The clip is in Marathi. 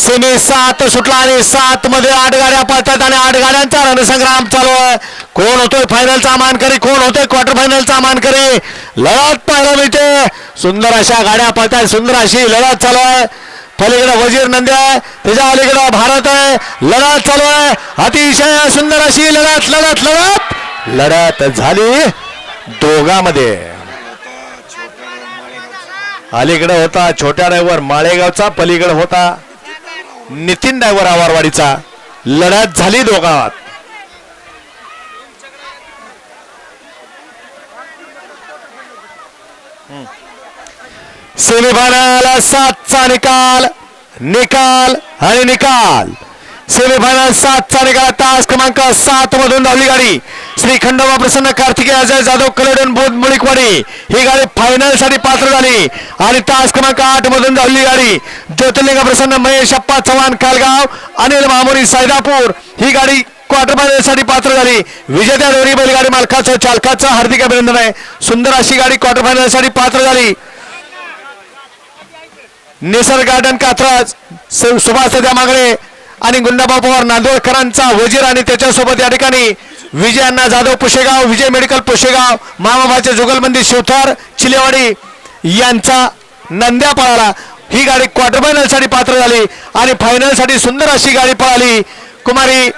सेमी सात सुटला आणि सात मध्ये आठ गाड्या पळतात आणि आठ गाड्यांचा रणसंग्राम चालू आहे. कोण होतोय फायनलचा मानकरी? कोण होतोय क्वार्टर फायनलचा मानकरी? लढत पाहायला मिळते. सुंदर अशा गाड्या पळतात सुंदर अशी लढत चालू आहे. पलीकडे वजीर नंदी आहे. त्याच्या अलीकडे भारत आहे. लढत चालू आहे. अतिशय सुंदर अशी लढत लढत लढत. लढत झाली दोघांमध्ये. अलीकडे होता छोट्या ड्रायव्हर माळेगावचा पलीकडे होता नितीन डायव्हर आवारवाडीचा. लढत झाली दोघात. सेमीफायनल सातचा निकाल निकाल आणि निकाल. सेमीफायनल सातचा निकाल तास क्रमांक सात मधून धावली गाडी. श्री खंडोबा प्रसन्न कार्तिकी अजय जाधव कलोडन बोध मुळीकवाडी. ही गाडी फायनलसाठी पात्र झाली. आणि तास क्रमांक आठ मधून धावली गाडी. ज्योतिर्लिंग प्रसन्न महेश अप्पा चव्हाण कालगाव अनिल मामोरी सैदापूर ही गाडी क्वार्टर फायनलसाठी पात्र झाली. विजेत्या दोरी बैलगाडी मालकाचं चालकाचं हार्दिक अभिनंदन आहे. सुंदर अशी गाडी क्वार्टर फायनलसाठी पात्र झाली. निसर्ग गार्डन कात्रज सुभाष सध्या मागळे आणि गुंडाबा पवार नांदोळकरांचा वजीर आणि त्याच्यासोबत या ठिकाणी विजय अण्णा जाधव पुशेगाव विजय मेडिकल पुशेगाव मामाबाचे जुगलबंदी शिवथर चिलेवाडी यांचा नंद्या पळाला. ही गाडी क्वार्टर फायनलसाठी पात्र झाली आणि फायनलसाठी सुंदर अशी गाडी पळाली. कुमारी